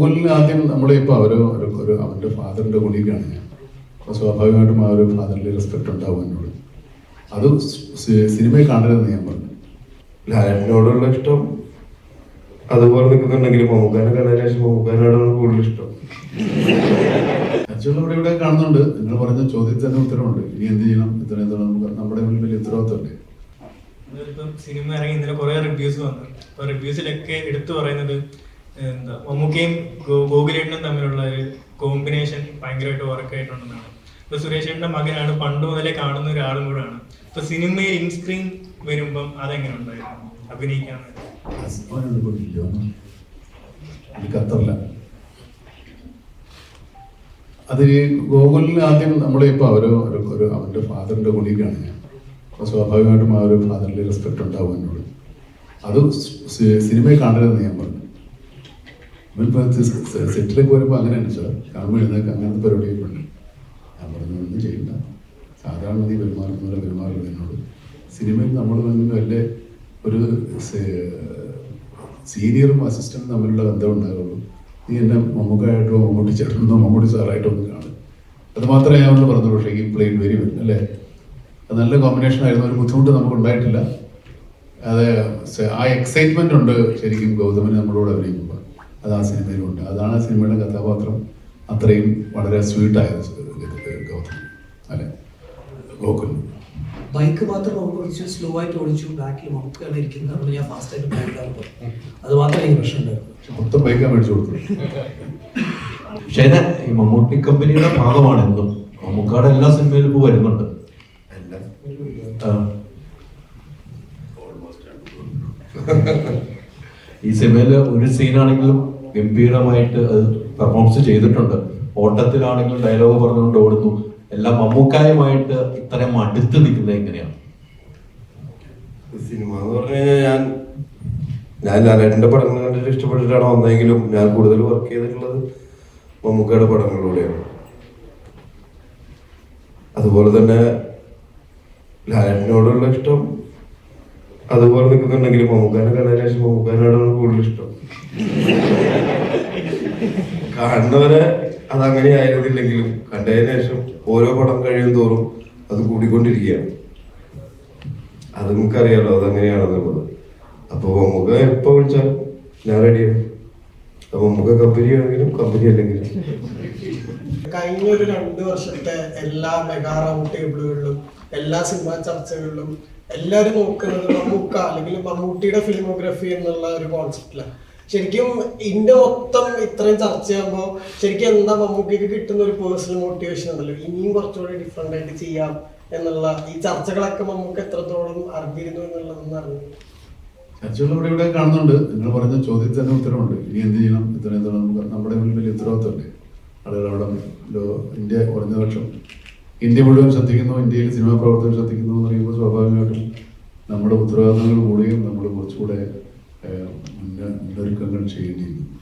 ഗോകുലിന് ആദ്യം നമ്മളെ അവർ ഒരു ഒരു അവന്റെ ഫാദറിന്റെ കുടിയിലാണ് ഞാൻ. അപ്പോൾ സ്വാഭാവികമായിട്ടും ആ ഒരു ഫാദറിന്റെ റെസ്പെക്റ്റ് ഉണ്ടാവും എന്നോട്. അത് സിനിമയെ സിനിമയിൽ കാണരുതെന്ന് ഞാൻ പറഞ്ഞു. ലാലിനോടുള്ള ഇഷ്ടം അതുപോലെ നിൽക്കുന്നുണ്ടെങ്കിൽ മമ്മൂക്കാനെ കണ്ടതിന് ശേഷം മമ്മൂക്കാനോടാണ് കൂടുതൽ ഇഷ്ടം. ആക്ച്വലി ഇവിടെ ഇവിടെ കാണുന്നുണ്ട്. നിങ്ങൾ പറഞ്ഞ ചോദ്യത്തിൽ തന്നെ ഉത്തരവുണ്ട് ഇനി എന്ത് ചെയ്യണം? ഇത്ര എന്താണ് നമുക്ക് നമ്മുടെ മുന്നിൽ വലിയ ഉത്തരവാദിത്തമല്ലേ? സിനിമ ഇറങ്ങി ഇന്നലെ കുറെ റിവ്യൂസ് വന്നു. അപ്പൊ റിവ്യൂസിലൊക്കെ എടുത്തു പറയുന്നത് എന്താ മമ്മൂക്കയും ഗോകുലേട്ടനും തമ്മിലുള്ള ഒരു കോമ്പിനേഷൻ ഭയങ്കരമായിട്ട് വർക്ക് ആയിട്ടുണ്ടെന്നാണ്. ഇപ്പൊ സുരേഷ് ഏട്ടന്റെ മകനാണ് പണ്ട് മുതലേ കാണുന്ന ഒരാളും കൂടാണ് ഇപ്പൊ സിനിമയിൽ ഇൻ സ്ക്രീൻ വരുമ്പം അതെങ്ങനെ ഉണ്ടായിരുന്നു? അഭിനയിക്കാൻ നേരം? അവനോട് ഇപ്പോൾ ഇല്ല. ഇത് അത് ഗോകുലിന് ആദ്യം നമ്മളിപ്പോൾ ഇപ്പൊ ഒരു ഒരു അവന്റെ ഫാദറിന്റെ കൊളീഗാണ്. ഞാൻ അപ്പോൾ സ്വാഭാവികമായിട്ടും ആ ഒരു ഫാദറിന്റെ റെസ്പെക്റ്റ് ഉണ്ടാവും എന്നോട്. അത് സിനിമയിൽ കാണരുതെന്ന് ഞാൻ പറഞ്ഞു. ഇവനിപ്പോൾ സെറ്റിലേക്ക് വരുമ്പോൾ അങ്ങനെയാണ് സാർ. കാണുമ്പോൾ എഴുന്നേക്ക് അങ്ങനത്തെ പരിപാടിയൊക്കെ ഉണ്ട് ഞാൻ പറഞ്ഞു ഒന്നും ചെയ്യില്ല സാധാരണ നീ പെരുമാറുന്നവരെ പെരുമാറുന്നത് എന്നോട്. സിനിമയിൽ നമ്മൾ തമ്മിൽ വലിയ ഒരു സീനിയറും അസിസ്റ്റന്റും തമ്മിലുള്ള ബന്ധം ഉണ്ടാകുള്ളൂ നീ എന്നെ മമ്മൂക്കായിട്ടോ മമ്മൂട്ടി ചേട്ടനോ മമ്മൂട്ടി സാറായിട്ടോ ഒന്ന് കാണും. അത് മാത്രമേ ഞാൻ ഒന്ന് പറഞ്ഞു പക്ഷേ ഈ പ്ലെയിൻ വെരി വെൽ അല്ലേ? അത് നല്ല കോമ്പിനേഷൻ ആയിരുന്നു. ഒരു ബുദ്ധിമുട്ട് നമുക്ക് ഉണ്ടായിട്ടില്ല അത് ആ എക്സൈറ്റ്മെന്റ് ഉണ്ട് ശരിക്കും ഗൗതമന് നമ്മളോട് അഭിനയിക്കുമ്പോൾ. അത് ആ സിനിമയിലുണ്ട്. അതാണ് ആ സിനിമയുടെ കഥാപാത്രം അത്രയും വളരെ സ്വീറ്റായത് ഗൗതം അല്ലെ? ഗോകുൽ. ബൈക്ക് മാത്രം നമുക്ക് കുറച്ച് സ്ലോ ആയിട്ട് ഓടിച്ചു ബാക്കിൽ മമ്മൂക്കാണ് ഇരിക്കുന്നത്. അതുകൊണ്ട് ഞാൻ ഫാസ്റ്റ് ആയിട്ട് ബാക്കിലാണ് പോയി. അത് മാത്രമേ എനിക്ക് പ്രശ്നമുണ്ടായിരുന്നു മൊത്തം ബൈക്കാണ് മേടിച്ചു കൊടുത്തത്. പക്ഷേ ഈ മമ്മൂട്ടി കമ്പനിയുടെ ഭാഗമാണ് എന്തും. മമ്മൂക്കാട് എല്ലാ സിനിമയിലും ഇപ്പോൾ വരുന്നുണ്ട്. ആ. ഈ സിനിമയിൽ ഒരു സീനാണെങ്കിലും ഗംഭീരമായിട്ട് അത് പെർഫോമൻസ് ചെയ്തിട്ടുണ്ട്. ഓട്ടത്തിലാണെങ്കിലും ഡയലോഗ് പറഞ്ഞുകൊണ്ട് ഓടുന്നു. എല്ലാം മമ്മൂക്കായുമായിട്ട് ഇത്രയും അടുത്ത് നിൽക്കുന്നത് എങ്ങനെയാണ്? സിനിമ എന്ന് പറഞ്ഞു കഴിഞ്ഞാൽ ഞാൻ ഞാൻ ലാലേട്ടന്റെ പടങ്ങൾ കണ്ടിട്ട് ഇഷ്ടപ്പെട്ടിട്ടാണ് വന്നതെങ്കിലും ഞാൻ കൂടുതൽ വർക്ക് ചെയ്തിട്ടുള്ളത് മമ്മൂക്കയുടെ പടങ്ങളിലൂടെയാണ്. അതുപോലെ തന്നെ ലാലേട്ടനോടുള്ള ഇഷ്ടം അതുപോലെ നിൽക്കുന്നുണ്ടെങ്കിൽ മമ്മൂക്കാനെ കണ്ടതിന് ശേഷം മമ്മൂക്കാനോടാണ് കൂടുതൽ ഇഷ്ടം. കാണുന്നവരെ അതങ്ങനെ ആയിരുന്നില്ലെങ്കിലും കണ്ടതിന് ശേഷം ഓരോ പടം കഴിയും തോറും അത് കൂടിക്കൊണ്ടിരിക്കുകയാണ്. അത് നിങ്ങൾക്കറിയാലോ അതങ്ങനെയാണെന്നുള്ളത് അപ്പൊ മമ്മൂക്ക എപ്പോ വിളിച്ചാലും ഞാൻ റെഡിയാണ് മമ്മൂക്ക കമ്പനി ആണെങ്കിലും കമ്പനി അല്ലെങ്കിലും. കഴിഞ്ഞ ഒരു രണ്ട് വർഷത്തെ എല്ലാ മെഗാ റൗണ്ട് ടേബിളുകളിലും എല്ലാ സിനിമാ ചർച്ചകളിലും എല്ലാവരും നോക്കുന്നത് മമ്മൂക്ക അല്ലെങ്കിൽ മമ്മൂട്ടിയുടെ ഫിലിമോഗ്രഫി എന്നുള്ള ഒരു കോൺസെപ്റ്റിലാണ് ശരിക്കും ഇന്ത്യ മൊത്തം ഇത്രയും ചർച്ച ചെയ്യുമ്പോൾ ശരിക്കും എന്താ മമ്മൂക്കിക്ക് കിട്ടുന്ന ഒരു പേഴ്സണൽ മോട്ടിവേഷൻ ഉണ്ടല്ലോ? ഇനിയും കുറച്ചുകൂടി ഡിഫറെന്റ് ആയിട്ട് ചെയ്യാം എന്നുള്ള ഈ ചർച്ചകളൊക്കെ മമ്മൂക്ക എത്രത്തോളം അറിഞ്ഞിരുന്നു എന്നുള്ളതെന്ന് അറിഞ്ഞു. ചർച്ചകൾ ഇവിടെ ഇവിടെ കാണുന്നുണ്ട്. നിങ്ങൾ പറഞ്ഞ ചോദ്യത്തിന് ഉത്തരവുണ്ട് ഇനി എന്ത് ചെയ്യണം? ഇത്രയും നമ്മുടെ മുന്നിൽ വലിയ അവിടെ ഇന്ത്യ കുറഞ്ഞ പക്ഷം ഇന്ത്യ മുഴുവൻ ശ്രദ്ധിക്കുന്നു ഇന്ത്യയിൽ സിനിമാ പ്രവർത്തകർ ശ്രദ്ധിക്കുന്നു എന്ന് പറയുമ്പോൾ സ്വാഭാവികമായിട്ടും നമ്മുടെ ഉത്തരവാദിത്തങ്ങൾ കൂടുകയും നമ്മൾ കുറച്ചുകൂടെ മുന്നൊരുക്കങ്ങൾ ചെയ്യേണ്ടിയിരിക്കുന്നു.